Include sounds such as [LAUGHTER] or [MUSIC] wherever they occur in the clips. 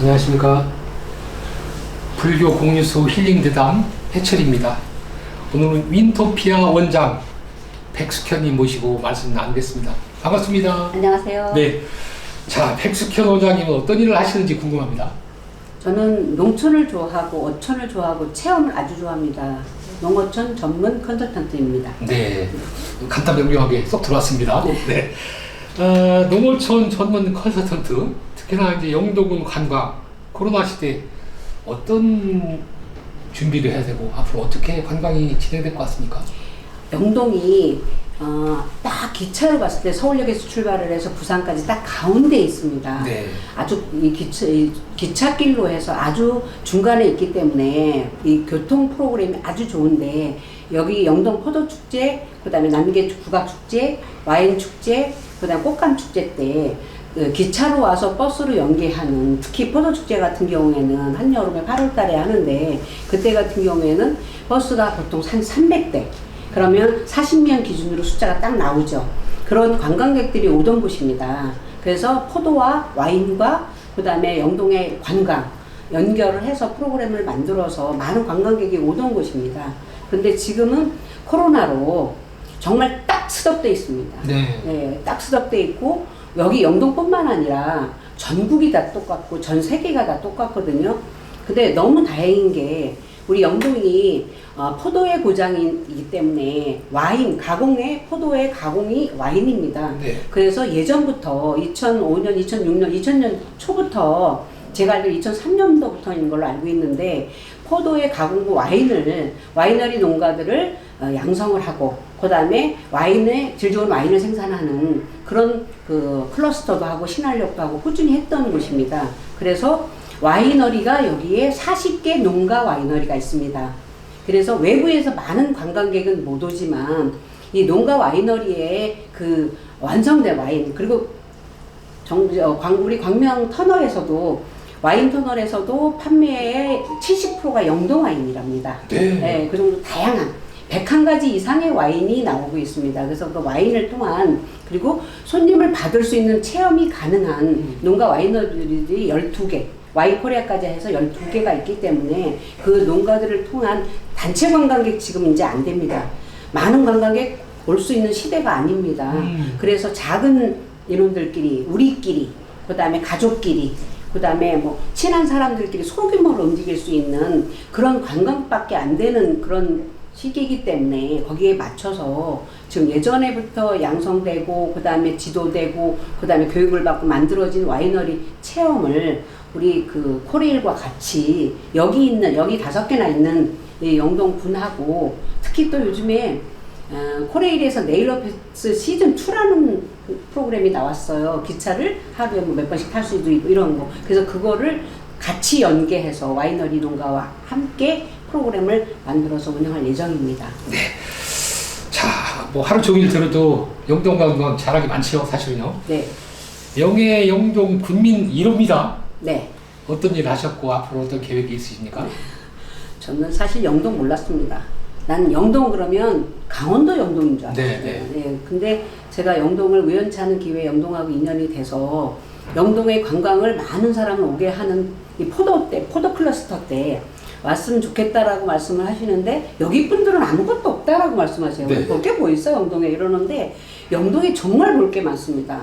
안녕하십니까. 불교 공유소 힐링대담 해철입니다. 오늘은 윈토피아 원장 백숙현님 모시고 말씀 나누겠습니다. 반갑습니다. 안녕하세요. 네. 자, 백숙현 원장님은 어떤 일을 하시는지 궁금합니다. 저는 농촌을 좋아하고 어촌을 좋아하고 체험을 아주 좋아합니다. 농어촌 전문 컨설턴트입니다. 네. 간단 명료하게 쏙 들어왔습니다. 네. 어, 농어촌 전문 컨설턴트, 특히나 이제 영도군 관광, 코로나 시대 어떤 준비를 해야 되고 앞으로 어떻게 관광이 진행될 것 같습니까? 영동이 어, 딱 기차로 갔을 때 서울역에서 출발을 해서 부산까지 딱 가운데 있습니다. 네. 아주 이 기차, 이 기찻길로 해서 아주 중간에 있기 때문에 이 교통 프로그램이 아주 좋은데 여기 영동 포도 축제, 그 다음에 남계 국악 축제, 와인 축제, 그 다음 꽃감 축제 때 그 기차로 와서 버스로 연계하는 특히 포도 축제 같은 경우에는 한여름에 8월 달에 하는데 그때 같은 경우에는 버스가 보통 한 300대 그러면 40명 기준으로 숫자가 딱 나오죠. 그런 관광객들이 오던 곳입니다. 그래서 포도와 와인과 그 다음에 영동의 관광 연결을 해서 프로그램을 만들어서 많은 관광객이 오던 곳입니다. 근데 지금은 코로나로 정말 딱 스톱돼 있습니다. 네. 네, 딱 스톱돼 있고 여기 영동뿐만 아니라 전국이 다 똑같고 전 세계가 다 똑같거든요. 근데 너무 다행인 게 우리 영동이 어, 포도의 고장이기 때문에 와인 가공의 포도의 가공이 와인입니다. 네. 그래서 예전부터 2005년, 2006년, 2000년 초부터 제가 알기로 2003년도부터인 걸로 알고 있는데 포도의 가공부 와인을 와이너리 농가들을 어, 양성을 하고 그다음에 와인의 질 좋은 와인을 생산하는 그런 그 클러스터도 하고 신활력도 하고 꾸준히 했던 곳입니다. 그래서 와이너리가 여기에 40개 농가 와이너리가 있습니다. 그래서 외부에서 많은 관광객은 못 오지만 이 농가 와이너리의 그 완성된 와인 그리고 정, 어, 광, 우리 광명 터널에서도 와인 터널에서도 판매의 70%가 영동 와인이랍니다. 네. 그 정도 다양한 101가지 이상의 와인이 나오고 있습니다. 그래서 그 와인을 통한 그리고 손님을 받을 수 있는 체험이 가능한 음. 농가 와이너리들이 12개, 와인 코리아까지 해서 12개가 있기 때문에 그 농가들을 통한 단체 관광객 지금 이제 안 됩니다. 많은 관광객 올 수 있는 시대가 아닙니다. 음. 그래서 작은 인원들끼리, 우리끼리, 그 다음에 가족끼리, 그 다음에 뭐 친한 사람들끼리 소규모로 움직일 수 있는 그런 관광밖에 안 되는 그런 시기이기 때문에 거기에 맞춰서 지금 예전에부터 양성되고 그 다음에 지도되고 그 다음에 교육을 받고 만들어진 와이너리 체험을 우리 그 코레일과 같이 여기 있는 여기 다섯 개나 있는 이 영동군하고 특히 또 요즘에 어, 코레일에서 네일러패스 시즌 2라는 프로그램이 나왔어요. 기차를 하루에 뭐 몇 번씩 탈 수도 있고 이런 거. 그래서 그거를 같이 연계해서 와이너리 농가와 함께 프로그램을 만들어서 운영할 예정입니다. 자, 뭐 하루 종일 들어도 영동 관광 자랑이 많지요, 사실은요. 네, 영예 영동 군민 1호입니다. 네. 어떤 일 하셨고 앞으로 어떤 계획이 있으십니까? 저는 사실 영동 몰랐습니다. 난 영동 그러면 강원도 영동인 줄 알았어요. 네, 네. 근데 제가 영동을 우연치 않은 기회에 영동하고 인연이 돼서 영동의 관광을 많은 사람을 오게 하는 이 포도 때, 포도 클러스터 때 왔으면 좋겠다라고 말씀을 하시는데 여기 분들은 아무것도 없다라고 말씀하세요. 네. 볼게 뭐 있어 영동에 이러는데 영동에 정말 볼 게 많습니다.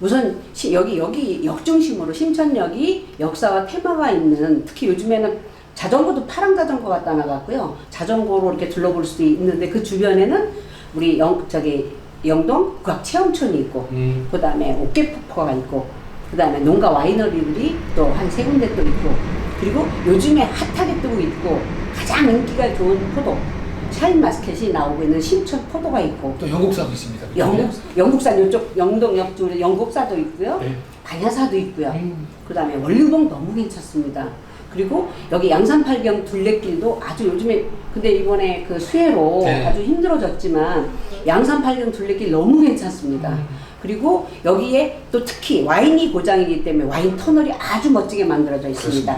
우선 시- 여기 여기 역 중심으로 신천역이 역사와 테마가 있는 특히 요즘에는 자전거도 파란 자전거 갖다 놔갖고요 자전거로 이렇게 둘러볼 수도 있는데 그 주변에는 우리 영 저기 영동 국악 체험촌이 있고 음, 그 다음에 옥계폭포가 있고 그 다음에 농가 와이너리들이 또 한 세 군데 또 있고 그리고 요즘에 핫하게 뜨고 있고 가장 인기가 좋은 포도 샤인 마스켓이 나오고 있는 신촌 포도가 있고 또 영국사도 있습니다. 영국 영국산 이쪽 영동역 쪽에 영국사도 있고요 네. 반야사도 있고요 음, 그 다음에 원류봉 너무 괜찮습니다. 그리고 여기 양산팔경 둘레길도 아주 요즘에 근데 이번에 그 수해로 네. 아주 힘들어졌지만 양산팔경 둘레길 너무 괜찮습니다. 음. 그리고 여기에 또 특히 와인이 고장이기 때문에 와인 터널이 아주 멋지게 만들어져 있습니다.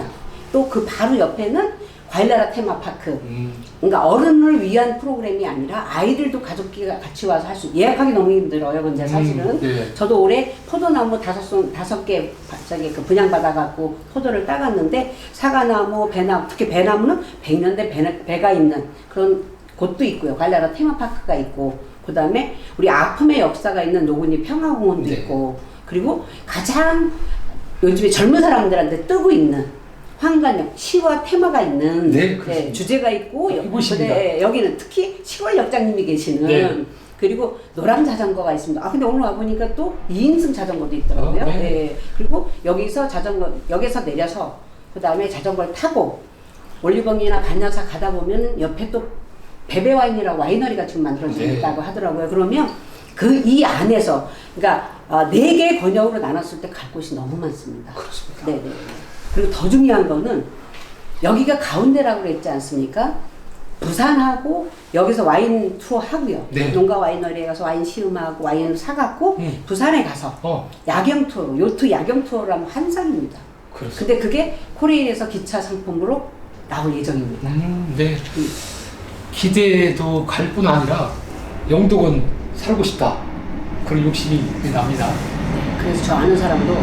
또 그 바로 옆에는 과일나라 테마파크. 음, 그러니까 어른을 위한 프로그램이 아니라 아이들도 가족끼리 같이 와서 할 수 예약하기 너무 힘들어요. 근데 사실은 음, 네. 저도 올해 포도나무 다섯 손 다섯 개 저기 그 분양 받아갖고 포도를 따갔는데 사과나무, 배나무 특히 배나무는 백년대 배, 배가 있는 그런 곳도 있고요. 관리하라 테마파크가 있고 그 다음에 우리 아픔의 역사가 있는 노군이 평화공원도 네. 있고 그리고 가장 요즘에 젊은 사람들한테 뜨고 있는 황간역 시와 테마가 있는 네, 그렇습니다. 주제가 있고 여- 이곳입니다. 네, 여기는 특히 시월 역장님이 계시는 네. 그리고 노랑 자전거가 있습니다. 아 근데 오늘 와 보니까 또 2인승 자전거도 있더라고요. 어, 네. 네. 그리고 여기서 자전거 여기서 내려서 그 다음에 자전거를 타고 올리봉이나 반야사 가다 보면 옆에 또 베베 와인이라고 와이너리가 지금 만들어지고 네. 있다고 하더라고요. 그러면 그 이 안에서 그러니까 아, 네 개의 권역으로 나눴을 때 갈 곳이 너무 많습니다. 그렇습니다. 네, 네. 그리고 더 중요한 거는 여기가 가운데라고 그랬지 않습니까? 부산하고 여기서 와인 투어 하고요. 네. 농가 와이너리에 가서 와인 시음하고 와인을 사갖고 음. 부산에 가서 어, 야경 투어로 요트 야경 투어를 하면 환상입니다. 그렇습니다. 근데 그게 코레일에서 기차 상품으로 나올 예정입니다. 음, 네. 기대도 갈 뿐 아니라 영동은 살고 싶다. 그런 욕심이 납니다. 그래서 저 아는 사람도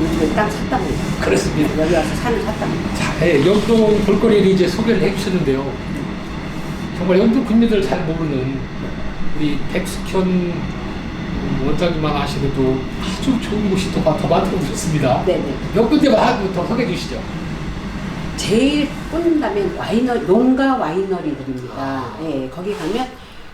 요즘에 땅 샀답니다. 그렇습니다. 여기 와서 산을 샀답니다. 자, 예, 영동 볼거리를 이제 소개를 해주셨는데요. 정말 영동 국민들 잘 모르는 우리 백숙현 음, 원장님만 아시는 또 아주 좋은 곳이 더, 더 많다고 들었습니다. 네네. 몇 군데만 더 소개해 주시죠. 제일 꽂는다면 와이너 농가 와이너리들입니다. 예, 거기 가면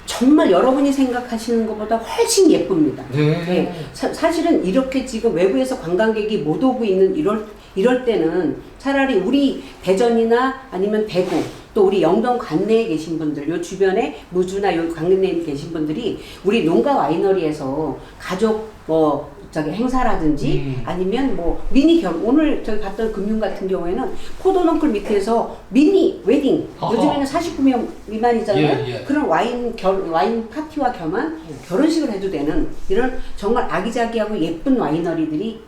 정말 여러분이 생각하시는 것보다 훨씬 예쁩니다. 네. 예, 사, 사실은 이렇게 지금 외부에서 관광객이 못 오고 있는 이럴 이럴 때는 차라리 우리 대전이나 아니면 대구 또 우리 영동 관내에 계신 분들, 요 주변에 무주나 요 관내에 계신 분들이 우리 농가 와이너리에서 가족 뭐 저기 행사라든지 음. 아니면 뭐 미니 결혼 오늘 저희 갔던 금융 같은 경우에는 포도농클 밑에서 미니 웨딩 어허. 요즘에는 49명 미만이잖아요. 예, 예. 그런 와인 결 와인 파티와 겸한 결혼식을 해도 되는 이런 정말 아기자기하고 예쁜 와이너리들이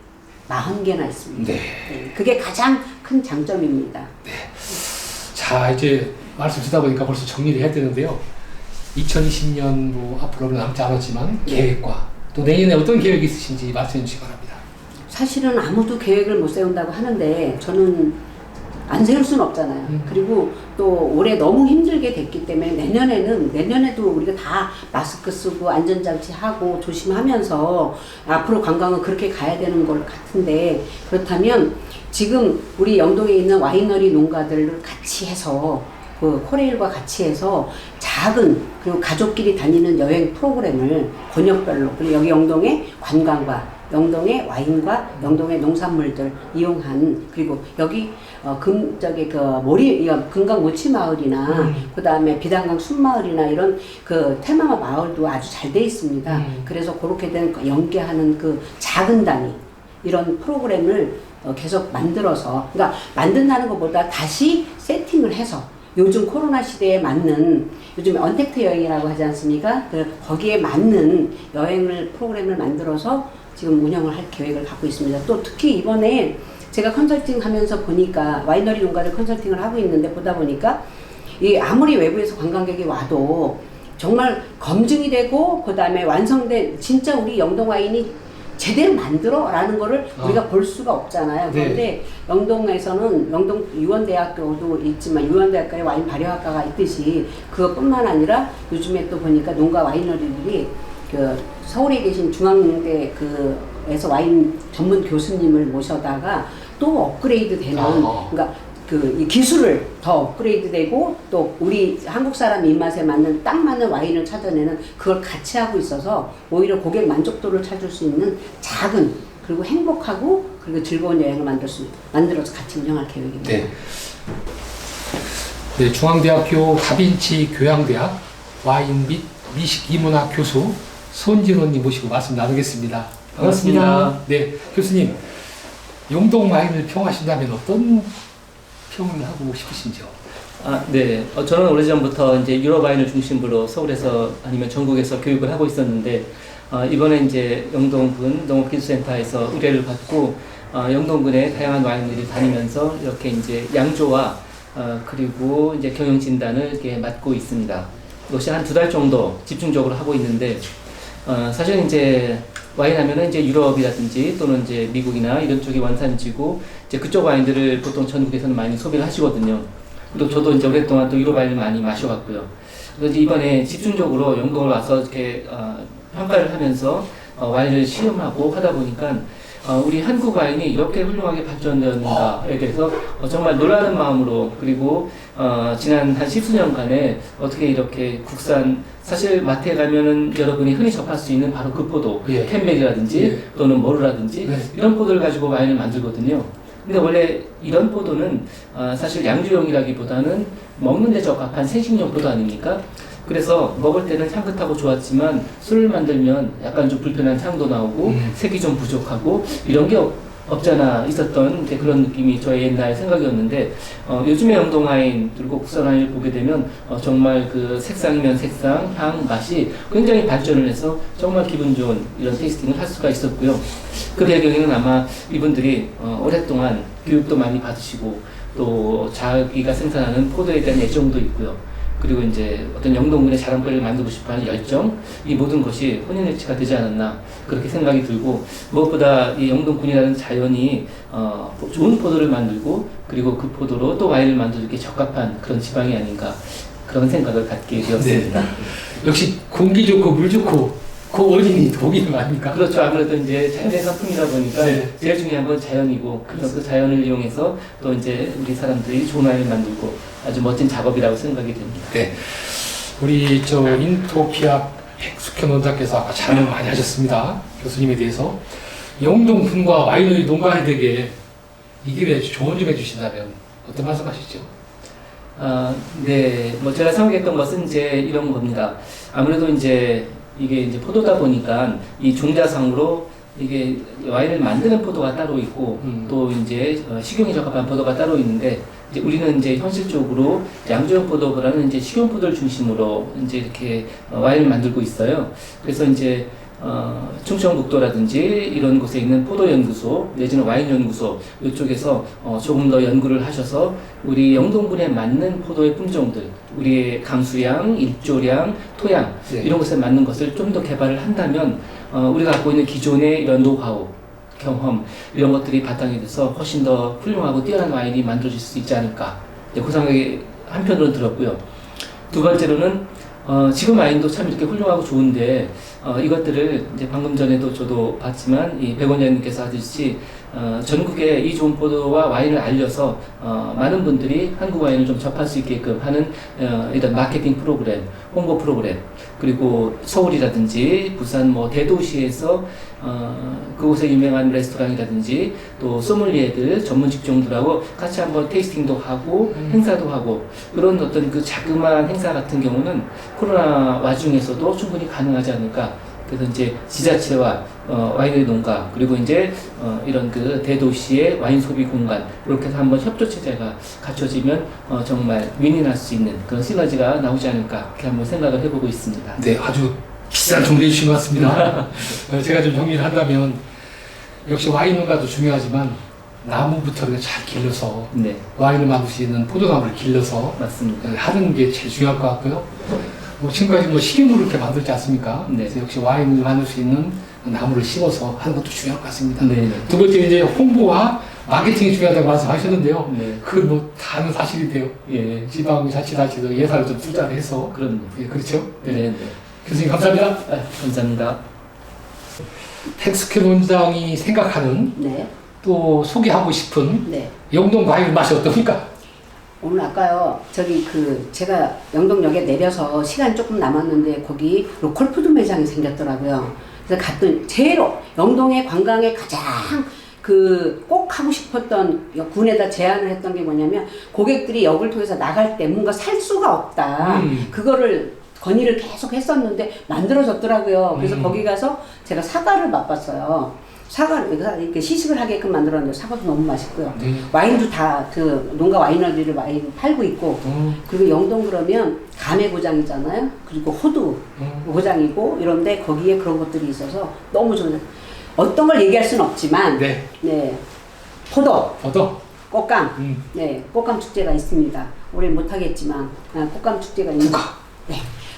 40개나 있습니다. 네. 네, 그게 가장 큰 장점입니다. 자, 이제 말씀 듣다 보니까 벌써 정리를 해야 되는데요. 2020년 뭐 앞으로는 남지 않았지만 네. 계획과 또 내년에 어떤 계획이 있으신지 말씀해 주시기 바랍니다. 사실은 아무도 계획을 못 세운다고 하는데 저는 안 세울 수는 없잖아요. 음. 그리고 또 올해 너무 힘들게 됐기 때문에 내년에는 내년에도 우리가 다 마스크 쓰고 안전장치 하고 조심하면서 앞으로 관광은 그렇게 가야 되는 걸 같은데 그렇다면 지금 우리 영동에 있는 와이너리 농가들을 같이 해서 그 코레일과 같이 해서 작은 그리고 가족끼리 다니는 여행 프로그램을 권역별로 그리고 여기 영동의 관광과 영동의 와인과 영동의 농산물들 이용한 그리고 여기 어, 금 저기 그 모리 금강 모치 마을이나 음. 그 다음에 비단강 순 마을이나 이런 그 테마 마을도 아주 잘 돼 있습니다. 음. 그래서 그렇게 된그 연계하는 그 작은 단위 이런 프로그램을 어, 계속 만들어서 그러니까 만든다는 것보다 다시 세팅을 해서 요즘 코로나 시대에 맞는 요즘 언택트 여행이라고 하지 않습니까? 그 거기에 맞는 여행을 프로그램을 만들어서 지금 운영을 할 계획을 갖고 있습니다. 또 특히 이번에 제가 컨설팅 하면서 보니까 와이너리 농가를 컨설팅을 하고 있는데 보다 보니까 이 아무리 외부에서 관광객이 와도 정말 검증이 되고 그 다음에 완성된 진짜 우리 영동 와인이 제대로 만들어라는 거를 아. 우리가 볼 수가 없잖아요. 네. 그런데 영동에서는 영동 유원대학교도 있지만 유원대학교에 와인 발효학과가 있듯이 그것뿐만 아니라 요즘에 또 보니까 농가 와이너리들이 그 서울에 계신 중앙대 그에서 와인 전문 교수님을 모셔다가 또 업그레이드 되는 아. 그러니까 그이 기술을 더 업그레이드되고 또 우리 한국 사람 입맛에 맞는 딱 맞는 와인을 찾아내는 그걸 같이 하고 있어서 오히려 고객 만족도를 찾을 수 있는 작은 그리고 행복하고 그리고 즐거운 여행을 만들 수 만들어서 같이 운영할 계획입니다. 네. 네, 중앙대학교 다빈치 교양대학 와인 및 미식 이문학 교수 손진호님 모시고 말씀 나누겠습니다. 반갑습니다. 반갑습니다. 네, 교수님 영동 와인을 평하신다면 어떤 평을 하고 싶으신지요? 아, 네. 어, 저는 오래전부터 이제 유럽 와인을 중심으로 서울에서 아니면 전국에서 교육을 하고 있었는데 어, 이번에 이제 영동군 농업기술센터에서 의뢰를 받고 어, 영동군의 다양한 와인들이 다니면서 이렇게 이제 양조와 어, 그리고 이제 경영 진단을 이렇게 맡고 있습니다. 이것이 한 두 달 정도 집중적으로 하고 있는데 어, 사실 이제 와인 하면은 이제 유럽이라든지 또는 이제 미국이나 이런 쪽이 원산지고 이제 그쪽 와인들을 보통 전국에서는 많이 소비를 하시거든요. 또 저도 이제 오랫동안 또 유럽 와인을 많이 마셔왔고요. 그래서 이번에 집중적으로 영동을 와서 이렇게 어, 평가를 하면서 어, 와인을 시음하고 하다 보니까 어, 우리 한국 와인이 이렇게 훌륭하게 발전되었는가에 대해서 어, 정말 놀라는 마음으로 그리고 어, 지난 한 십수년간에 어떻게 이렇게 국산 사실 마트에 가면은 여러분이 흔히 접할 수 있는 바로 그 포도 예. 캔벨이라든지 예. 또는 모르라든지 네. 이런 포도를 가지고 와인을 만들거든요. 근데 원래 이런 포도는 어, 사실 양주용이라기보다는 먹는 데 적합한 생식용 포도 아닙니까? 그래서 먹을 때는 향긋하고 좋았지만 술을 만들면 약간 좀 불편한 향도 나오고 음. 색이 좀 부족하고 이런 게 없, 없잖아 있었던 그런 느낌이 저의 옛날 생각이었는데 어, 요즘에 영동 와인 그리고 국산 와인을 보게 되면 어, 정말 그 색상이면 색상, 향, 맛이 굉장히 발전을 해서 정말 기분 좋은 이런 테이스팅을 할 수가 있었고요. 그 배경에는 아마 이분들이 어, 오랫동안 교육도 많이 받으시고 또 자기가 생산하는 포도에 대한 애정도 있고요. 그리고 이제 어떤 영동군의 자랑거리를 만들고 싶어하는 열정 이 모든 것이 혼연일치가 되지 않았나 그렇게 생각이 들고 무엇보다 이 영동군이라는 자연이 어, 좋은 포도를 만들고 그리고 그 포도로 또 와인을 만들기 적합한 그런 지방이 아닌가 그런 생각을 갖게 되었습니다. 역시 공기 좋고 물 좋고 그 원인이 독일 아닙니까? 그렇죠. 아무래도 이제 자연의 상품이다 보니까 네. 제일 중요한 건 자연이고 그래서 그 자연을 이용해서 또 이제 우리 사람들이 와인을 만들고 아주 멋진 작업이라고 생각이 됩니다. 네. 우리 저 인토피아 백숙현 원장께서 아까 자랑을 많이 하셨습니다. 교수님에 대해서 영동 분과 와이너리 농가에게 이 기회에 조언 좀 해주신다면 어떤 말씀하시죠? 아, 네. 뭐 제가 생각했던 것은 이제 이런 겁니다. 아무래도 이제 이게 이제 포도다 보니까 이 종자상으로 이게 와인을 만드는 포도가 따로 있고 음. 또 이제 어, 식용에 적합한 포도가 따로 있는데 이제 우리는 이제 현실적으로 양조형 포도보다는 이제 식용 포도를 중심으로 이제 이렇게 어, 와인을 만들고 있어요. 그래서 이제 어, 충청북도라든지 이런 곳에 있는 포도연구소 내지는 와인연구소 이쪽에서 어, 조금 더 연구를 하셔서 우리 영동군에 맞는 포도의 품종들 우리의 강수량, 일조량, 토양 네. 이런 것에 맞는 것을 좀 더 개발을 한다면 어, 우리가 갖고 있는 기존의 이런 노하우 경험 이런 것들이 바탕이 돼서 훨씬 더 훌륭하고 뛰어난 와인이 만들어질 수 있지 않을까 이제 그 생각이 한편으로는 들었고요. 두 번째로는 어, 지금 와인도 참 이렇게 훌륭하고 좋은데 어, 이것들을 이제 방금 전에도 저도 봤지만 이 백원장님께서 하듯이 어, 전국에 이 좋은 포도와 와인을 알려서 어, 많은 분들이 한국 와인을 좀 접할 수 있게끔 하는 어, 이런 마케팅 프로그램, 홍보 프로그램 그리고 서울이라든지 부산 뭐 대도시에서 어, 그곳에 유명한 레스토랑이라든지 또 소믈리에들 전문 직종들하고 같이 한번 테이스팅도 하고 음. 행사도 하고 그런 어떤 그 자그마한 행사 같은 경우는 코로나 와중에서도 충분히 가능하지 않을까. 그래서 이제 지자체와 어, 와이너리 농가 그리고 이제 어, 이런 그 대도시의 와인 소비 공간 이렇게 해서 한번 협조 체제가 갖춰지면 어, 정말 윈윈할 수 있는 그런 시너지가 나오지 않을까 이렇게 한번 생각을 해보고 있습니다. 네, 아주 비싼 정리해 주신 것 같습니다. 어, [LAUGHS] 제가 좀 정리를 한다면 역시 와인 농가도 중요하지만 나무부터 잘 길러서 네, 와인을 만들 수 있는 포도나무를 길러서 맞습니다. 하는 게 제일 중요할 것 같고요. 뭐 지금까지 뭐 식용으로 이렇게 만들지 않습니까? 네. 그래서 역시 와인을 만들 수 있는 나무를 심어서 하는 것도 중요할 것 같습니다. 네, 두 번째 이제 홍보와 마케팅이 중요하다고 말씀하셨는데요. 네, 그건 뭐 다는 사실인데요. 예, 지방자치단체도 예산을 좀 투자를 해서 그럼요. 예, 그렇죠. 네, 네. 네. 교수님 감사합니다. 아, 감사합니다. 텍스켓 원장이 생각하는 네, 또 소개하고 싶은 네. 영동 과일 맛이 어떻습니까? 오늘 아까요 저기 그 제가 영동역에 내려서 시간 조금 남았는데 거기 로컬 푸드 매장이 생겼더라고요. 그래서 갔더니 제일 영동의 관광에 가장 그 꼭 하고 싶었던 군에다 제안을 했던 게 뭐냐면 고객들이 역을 통해서 나갈 때 뭔가 살 수가 없다. 음. 그거를 건의를 계속 했었는데 만들어졌더라고요. 그래서 음. 거기 가서 제가 사과를 맛봤어요. 사과 이렇게 시식을 하게끔 만들었는데 사과도 너무 맛있고요. 네. 와인도 다 그 농가 와이너리를 와인 팔고 있고 음, 그리고 영동 그러면 감의 고장이잖아요. 그리고 호두 음. 고장이고 이런데 거기에 그런 것들이 있어서 너무 좋은 어떤 걸 얘기할 수는 없지만 네. 네 포도 얻어. 꽃감. 음. 네, 꽃감 축제가 있습니다. 올해 못하겠지만 아, 꽃감 축제가 있는. 네,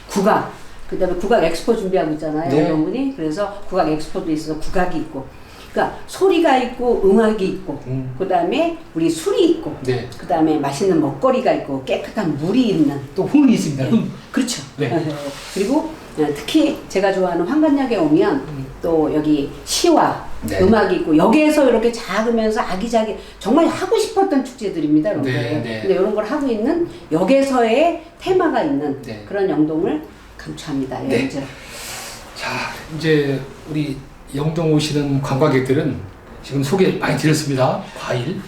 국악. 그다음에 국악 엑스포 준비하고 있잖아요, 네. 여러분이. 그래서 국악 엑스포도 있어서 국악이 있고, 그러니까 소리가 있고 음악이 있고, 음. 그다음에 우리 술이 있고, 네. 그다음에 맛있는 먹거리가 있고 깨끗한 물이 있는. 또 흥이 있습니다. 흥. 그렇죠. 네. [LAUGHS] 그리고 어, 특히 제가 좋아하는 황간역에 오면 또 여기 시와 네. 음악이 있고 여기에서 이렇게 작으면서 아기자기 정말 하고 싶었던 축제들입니다. 이런 네, 거. 네. 근데 이런 걸 하고 있는 역에서의 테마가 있는 네. 그런 영동을 감추합니다. 네. 자, 이제 우리 영동 오시는 관광객들은 지금 소개 많이 드렸습니다. 과일.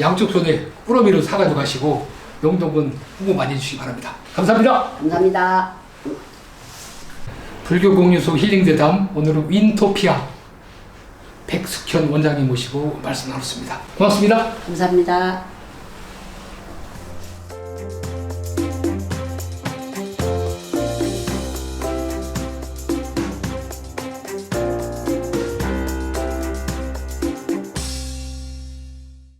양쪽 손에 꾸러미로 사가지고 가시고 영동은 홍보 많이 해주시기 바랍니다. 감사합니다. 감사합니다. 불교 공유소 힐링 대담 오늘은 윈토피아 백숙현 원장님 모시고 말씀 나눴습니다. 고맙습니다. 감사합니다.